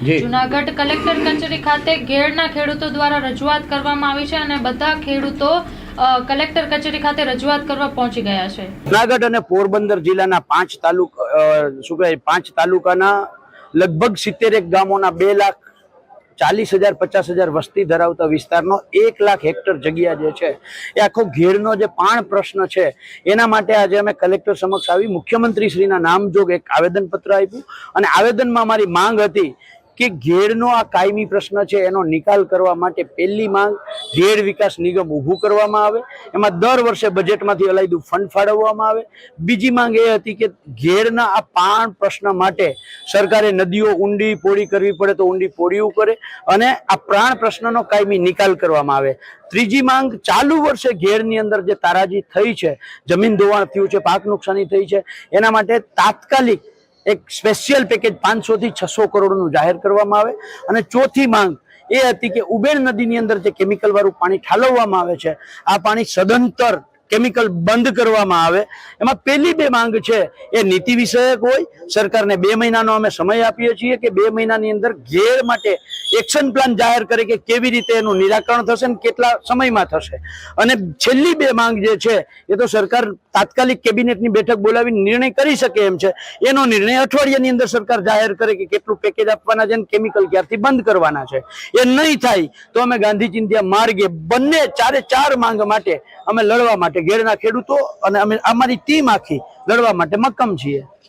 Junagadh collector કચેરી ખાતે ઘેડના ખેડૂતો દ્વારા રજૂઆત કરવામાં આવી છે અને બધા ખેડૂતો કલેક્ટર કચેરી ખાતે રજૂઆત કરવા પહોંચી ગયા છે. જુનાગઢ અને પોરબંદર જિલ્લાના પાંચ તાલુકા શું કહેવાય પાંચ તાલુકાના લગભગ સિત્તેર એક ગામોના બે લાખ ચાલીસ હજાર પચાસ હજાર વસ્તી ધરાવતા વિસ્તારનો એક લાખ હેક્ટર જગ્યા જે છે એ આખો ઘેરનો જે પાણ પ્રશ્ન છે એના માટે આજે અમે કલેક્ટર સમક્ષ આવી મુખ્યમંત્રી શ્રીના નામજોગ એક આવેદનપત્ર આપ્યું. અને આવેદનમાં મારી માંગ હતી કે ઘેડનો આ કાયમી પ્રશ્ન છે એનો નિકાલ કરવા માટે પહેલી માંગ ઘેડ વિકાસ નિગમ ઊભું કરવામાં આવે. એમાં દર વર્ષે બજેટમાંથી અલાયદું ફંડ ફાળવવામાં આવે. બીજી માંગ એ હતી કે ઘેડના આ પાણ પ્રશ્ન માટે સરકારે નદીઓ ઊંડી પોળી કરવી પડે તો ઊંડી પોળીઓ કરે અને આ પ્રાણ પ્રશ્નનો કાયમી નિકાલ કરવામાં આવે. ત્રીજી માંગ ચાલુ વર્ષે ઘેરની અંદર જે તારાજી થઈ છે, જમીન ધોવાણ થયું છે, પાક નુકસાની થઈ છે, એના માટે તાત્કાલિક એક સ્પેશિયલ પેકેજ પાંચસો થી છસો કરોડનું જાહેર કરવામાં આવે. અને ચોથી માંગ એ હતી કે ઉબેર નદીની અંદર જે કેમિકલ વાળું પાણી ઠાલવવામાં આવે છે, આ પાણી સદંતર કેમિકલ બંધ કરવામાં આવે. એમાં પહેલી બે માંગ છે, એ નીતિ વિષયક હોય, સરકારને બે મહિનાનો અમે સમય આપીએ છીએ કે બે મહિનાની અંદર ઘેર માટે એક્શન પ્લાન જાહેર કરે કે કેવી રીતે એનું નિરાકરણ થશે ને કેટલા સમયમાં થશે. અને છેલ્લી બે માંગ જે છે, એ તો સરકાર તાત્કાલિક કેબિનેટની બેઠક બોલાવીને નિર્ણય કરી શકે એમ છે. એનો નિર્ણય અઠવાડિયાની અંદર સરકાર જાહેર કરે કે કેટલું પેકેજ આપવાના છે અને કેમિકલ ક્યારથી બંધ કરવાના છે. એ નહીં થાય તો અમે ગાંધી ચિંધ્યા માર્ગે બંને ચારે ચાર માંગ માટે અમે લડવા માટે ઘેરના ખેડૂતો અને અમે અમારી ટીમ આખી લડવા માટે મક્કમ છીએ.